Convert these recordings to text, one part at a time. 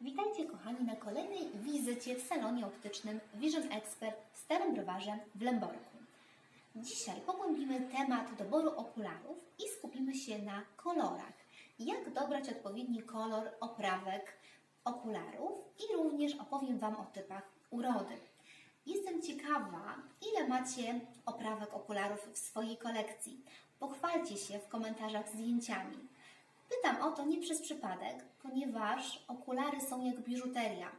Witajcie kochani na kolejnej wizycie w salonie optycznym Vision Expert w Starym Browarze w Lęborku. Dzisiaj pogłębimy temat doboru okularów i skupimy się na kolorach. Jak dobrać odpowiedni kolor oprawek okularów i również opowiem Wam o typach urody. Jestem ciekawa, ile macie oprawek okularów w swojej kolekcji. Pochwalcie się w komentarzach zdjęciami. Pytam o to nie przez przypadek, ponieważ okulary są jak biżuteria.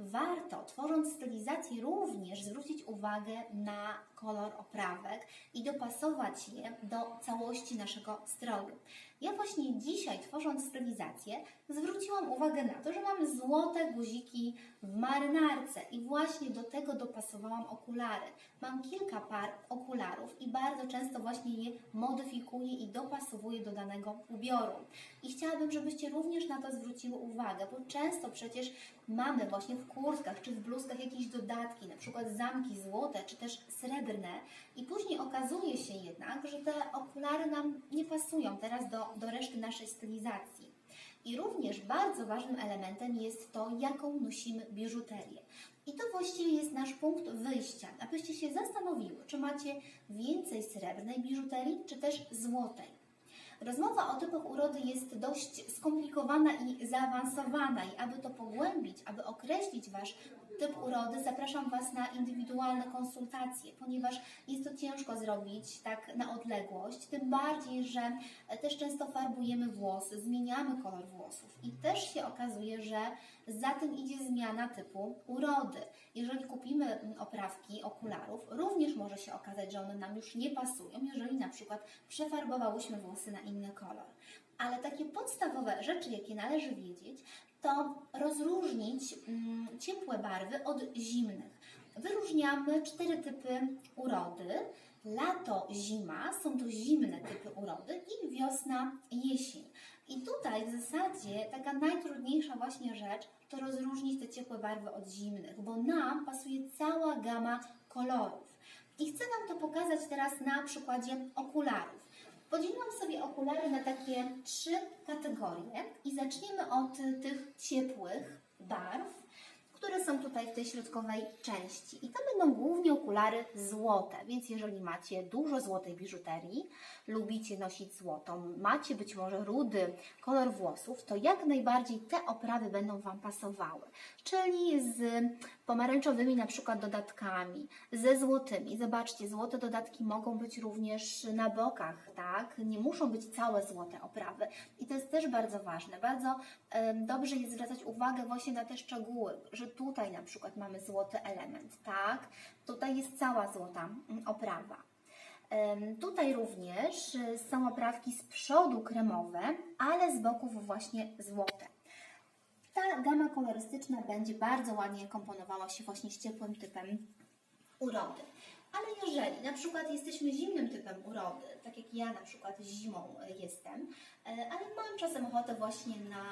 Warto, tworząc stylizację, również zwrócić uwagę na kolor oprawek i dopasować je do całości naszego stroju. Ja właśnie dzisiaj, tworząc stylizację, zwróciłam uwagę na to, że mam złote guziki w marynarce i właśnie do tego dopasowałam okulary. Mam kilka par okularów i bardzo często właśnie je modyfikuję i dopasowuję do danego ubioru. I chciałabym, żebyście również na to zwróciły uwagę, bo często przecież mamy właśnie w kurtkach czy w bluzkach jakieś dodatki, na przykład zamki złote czy też srebrne i później okazuje się jednak, że te okulary nam nie pasują teraz do, do reszty naszej stylizacji. I również bardzo ważnym elementem jest to, jaką nosimy biżuterię. I to właściwie jest nasz punkt wyjścia, abyście się zastanowiły, czy macie więcej srebrnej biżuterii, czy też złotej. Rozmowa o typach urody jest dość skomplikowana i zaawansowana. I aby to pogłębić, aby określić Wasz typ urody, zapraszam Was na indywidualne konsultacje, ponieważ jest to ciężko zrobić tak na odległość, tym bardziej, że też często farbujemy włosy, zmieniamy kolor włosów. I też się okazuje, że za tym idzie zmiana typu urody. Jeżeli kupimy oprawki okularów, również może się okazać, że one nam już nie pasują, jeżeli na przykład przefarbowałyśmy włosy na inny kolor. Ale takie podstawowe rzeczy, jakie należy wiedzieć, to rozróżnić mm, ciepłe barwy od zimnych. Wyróżniamy cztery typy urody. Lato, zima są to zimne typy urody i wiosna, jesień. I tutaj w zasadzie taka najtrudniejsza właśnie rzecz to rozróżnić te ciepłe barwy od zimnych, bo nam pasuje cała gama kolorów. I chcę Wam to pokazać teraz na przykładzie okularów. Podzieliłam sobie okulary na takie trzy kategorie i zaczniemy od tych ciepłych barw, które są tutaj w tej środkowej części. I to będą głównie okulary złote, więc jeżeli macie dużo złotej biżuterii, lubicie nosić złotą, macie być może rudy kolor włosów, to jak najbardziej te oprawy będą Wam pasowały. Czyli z pomarańczowymi na przykład dodatkami, ze złotymi. Zobaczcie, złote dodatki mogą być również na bokach, tak? Nie muszą być całe złote oprawy. I to jest też bardzo ważne. Bardzo dobrze jest zwracać uwagę właśnie na te szczegóły, że tutaj na przykład mamy złoty element, tak? Tutaj jest cała złota mm, oprawa. Tutaj również y, są oprawki z przodu kremowe, ale z boków właśnie złote. Ta gama kolorystyczna będzie bardzo ładnie komponowała się właśnie z ciepłym typem urody. Ale jeżeli na przykład jesteśmy zimnym typem urody, tak jak ja na przykład zimą jestem, e, ale mam czasem ochotę właśnie na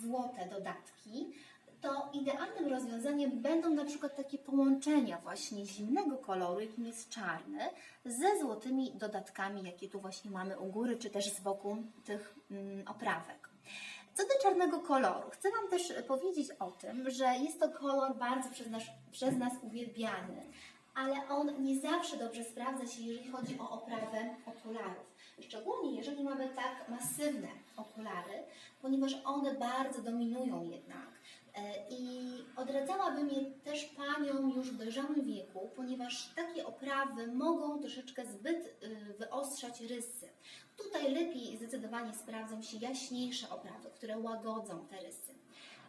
złote dodatki, to idealnym rozwiązaniem będą na przykład takie połączenia właśnie zimnego koloru, jakim jest czarny, ze złotymi dodatkami, jakie tu właśnie mamy u góry, czy też z boku tych mm, oprawek. Co do czarnego koloru, chcę Wam też powiedzieć o tym, że jest to kolor bardzo przez nas, przez nas uwielbiany, ale on nie zawsze dobrze sprawdza się, jeżeli chodzi o oprawę okularów. Szczególnie jeżeli mamy tak masywne okulary, ponieważ one bardzo dominują jednak. E, I odradzałabym je też paniom już w dojrzałym wieku, ponieważ takie oprawy mogą troszeczkę zbyt y, wyostrzać rysy. Tutaj lepiej zdecydowanie sprawdzą się jaśniejsze oprawy, które łagodzą te rysy.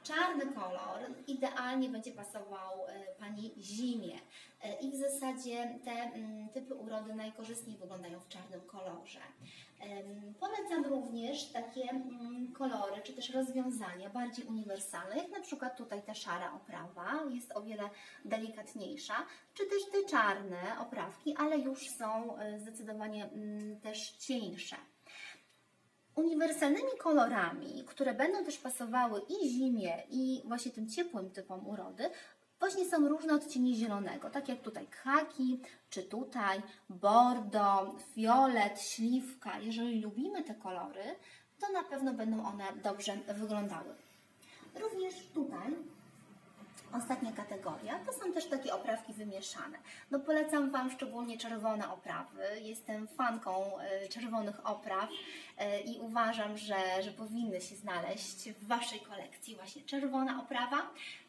Czarny kolor idealnie będzie pasował e, Pani zimie E, i w zasadzie te mm, typy urody najkorzystniej wyglądają w czarnym kolorze. Polecam również takie mm, kolory czy też rozwiązania bardziej uniwersalne, jak na przykład tutaj ta szara oprawa jest o wiele delikatniejsza, czy też te czarne oprawki, ale już są e, zdecydowanie mm, też cieńsze. Uniwersalnymi kolorami, które będą też pasowały i zimie, i właśnie tym ciepłym typom urody, właśnie są różne odcienie zielonego, tak jak tutaj khaki, czy tutaj bordo, fiolet, śliwka. Jeżeli lubimy te kolory, to na pewno będą one dobrze wyglądały. Również tutaj Ostatnia kategoria to są też takie oprawki wymieszane. No polecam Wam szczególnie czerwone oprawy. Jestem fanką e, czerwonych opraw e, i uważam, że, że powinny się znaleźć w Waszej kolekcji właśnie czerwona oprawa,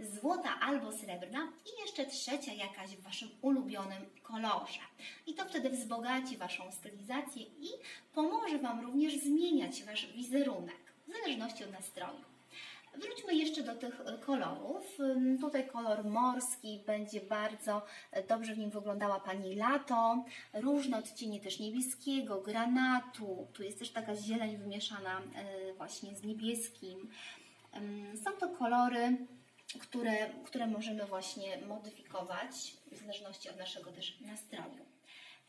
złota albo srebrna i jeszcze trzecia jakaś w Waszym ulubionym kolorze. I to wtedy wzbogaci Waszą stylizację i pomoże Wam również zmieniać Wasz wizerunek w zależności od nastroju. Wróćmy jeszcze do tych e, kolorów. Tutaj kolor morski będzie bardzo e, dobrze w nim wyglądała Pani lato. Różne odcienie też niebieskiego, granatu. Tu jest też taka zieleń wymieszana e, właśnie z niebieskim. Są to kolory, które, które możemy właśnie modyfikować w zależności od naszego też nastroju.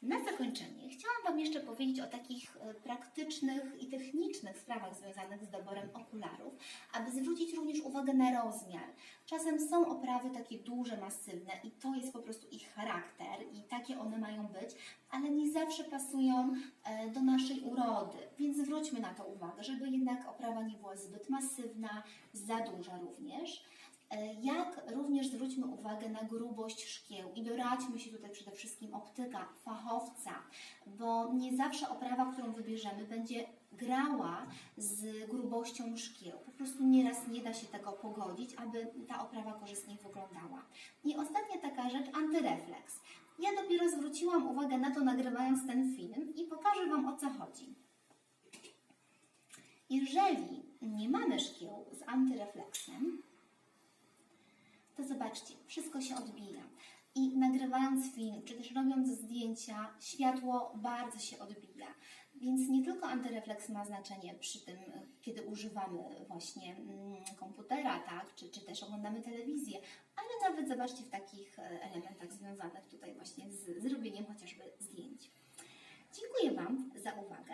Na zakończenie chciałam Wam jeszcze powiedzieć o takich e, praktycznych i technicznych sprawach związanych z doborem okularów, aby zwrócić również uwagę na rozmiar. Czasem są oprawy takie duże, masywne i to jest po prostu ich charakter i takie one mają być, ale nie zawsze pasują e, do naszej urody, więc zwróćmy na to uwagę, żeby jednak oprawa nie była zbyt masywna, za duża również. E, Jak również zwróćmy uwagę na grubość szkieł i doradźmy się tutaj przede wszystkim optyka, fachowca, bo nie zawsze oprawa, którą wybierzemy, będzie grała z grubością szkieł. Po prostu nieraz nie da się tego pogodzić, aby ta oprawa korzystnie wyglądała. I ostatnia taka rzecz, antyrefleks. Ja dopiero zwróciłam uwagę na to nagrywając ten film i pokażę Wam o co chodzi. Jeżeli nie mamy szkieł z antyrefleksem, zobaczcie, wszystko się odbija. I nagrywając film, czy też robiąc zdjęcia, światło bardzo się odbija. Więc nie tylko antyrefleks ma znaczenie przy tym, kiedy używamy właśnie mm, komputera, tak, czy, czy też oglądamy telewizję, ale nawet zobaczcie w takich e, elementach związanych tutaj właśnie z zrobieniem chociażby zdjęć. Dziękuję Wam za uwagę